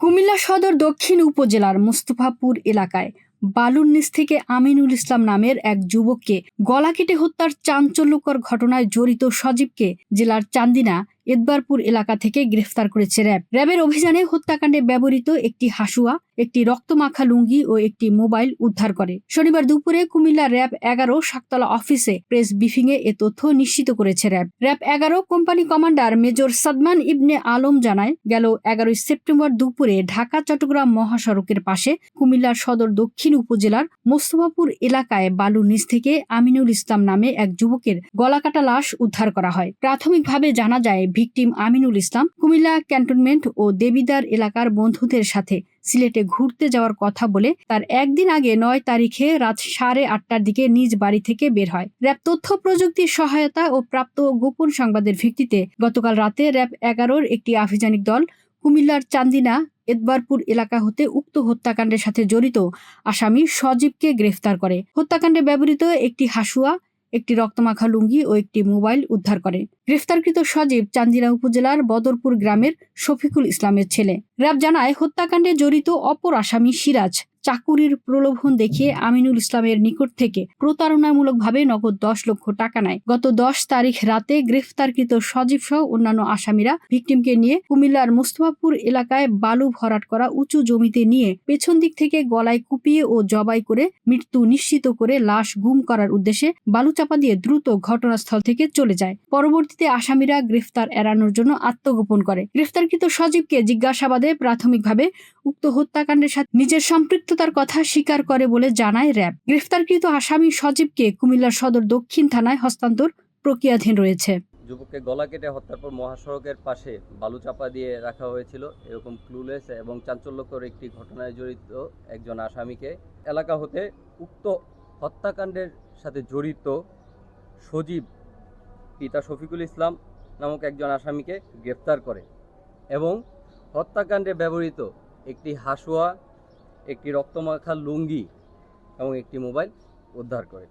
কুমিল্লা সদর দক্ষিণ উপজেলার মুস্তফাপুর এলাকায় বালুর নিচ থেকে আমিনুল ইসলাম নামের এক যুবককে গলা কেটে হত্যার চাঞ্চল্যকর ঘটনায় জড়িত সজীবকে জেলার চান্দিনা এদবারপুর এলাকা থেকে গ্রেফতার করেছে র্যাব। র্যাবের অভিযানে হত্যাকাণ্ডে ব্যবহৃত একটি হাসুয়া, একটি রক্তমাখা লুঙ্গি ও একটি মোবাইল উদ্ধার করে। শনিবার দুপুরে কুমিল্লা র্যাব এগারো শাকতলা অফিসে প্রেস ব্রিফিংয়ে এ তথ্য নিশ্চিত করেছে র্যাব। র্যাব এগারো company commander major Sadman Ibne Alam জানায়, গেল এগারোই সেপ্টেম্বর দুপুরে ঢাকা, চট্টগ্রাম মহাসড়কের পাশে কুমিল্লার সদর দক্ষিণ উপজেলার মোস্তফাপুর এলাকায় বালু নিচ থেকে আমিনুল ইসলাম নামে এক যুবকের গলাকাটা লাশ উদ্ধার করা হয়। প্রাথমিকভাবে জানা যায় ভিকটিম আমিনুল ইসলাম কুমিল্লা ক্যান্টনমেন্ট ও দেবিদার এলাকার বন্ধুদের সাথে সিলেটে ঘুরতে যাওয়ার কথা বলে তার একদিন আগে নয় তারিখে রাত সাড়ে আটটার দিকে নিজ বাড়ি থেকে বের হয়। র্যাব তথ্য প্রযুক্তির সহায়তা ও প্রাপ্ত গোপন সংবাদের ভিত্তিতে গতকাল রাতে র্যাব এগারোর একটি আভিযানিক দল কুমিল্লার চান্দিনা, এদবারপুর এলাকা হতে উক্ত হত্যাকাণ্ডের সাথে জড়িত আসামি সজীবকে গ্রেফতার করে। হত্যাকাণ্ডে ব্যবহৃত একটি হাসুয়া একটি রক্তমাখা লুঙ্গি ও একটি মোবাইল উদ্ধার করে। গ্রেফতারকৃত সজীব চান্দিরা উপজেলার বদরপুর গ্রামের শফিকুল ইসলামের ছেলে। র্যাব জানায়, হত্যাকাণ্ডে জড়িত অপর আসামি সিরাজ। চাকুরির প্রলোভন দেখিয়ে আমিনুল ইসলামের নিকট থেকে প্রতারণামূলকভাবে নগদ দশ লক্ষ টাকা নেয়। গত দশ তারিখ রাতে গ্রেফতারকৃত সজীব সহ অন্যান্য আসামিরা ভিকটিমকে নিয়ে কুমিল্লার মুস্তফাপুর এলাকায় বালু ভরাট করা উঁচু জমিতে নিয়ে পেছন দিক থেকে গলায় কুপিয়ে ও জবাই করে মৃত্যু নিশ্চিত করে লাশ গুম করার উদ্দেশ্যে বালু চাপা দিয়ে দ্রুত ঘটনাস্থল থেকে চলে যায়। পরবর্তীতে আসামিরা গ্রেফতার এড়ানোর জন্য আত্মগোপন করে। গ্রেফতারকৃত সজীবকে জিজ্ঞাসাবাদে প্রাথমিকভাবে উক্ত হত্যাকাণ্ডের সাথে নিজের সম্পৃক্ততার কথা স্বীকার করে বলে জানায় র্যাব। গ্রেফতারকৃত আসামি সজীবকে কুমিল্লার সদর দক্ষিণ থানায় হস্তান্তর প্রক্রিয়াধীন রয়েছে। যুবককে গলা কেটে হত্যার পর মহাসড়কের পাশে বালু চাপা দিয়ে রাখা হয়েছিল। এরকম ক্লুলেস এবং চাঞ্চল্যকর একটি ঘটনায় জড়িত একজন আসামিকে এলাকা হতে উক্ত হত্যাকাণ্ডের সাথে জড়িত সজীব পিতা শফিকুল ইসলাম নামক একজন আসামিকে গ্রেফতার করে এবং হত্যাকাণ্ডে ব্যবহৃত একটি হাসুয়া একটি রক্তমাখা লুঙ্গি এবং একটি মোবাইল উদ্ধার করে।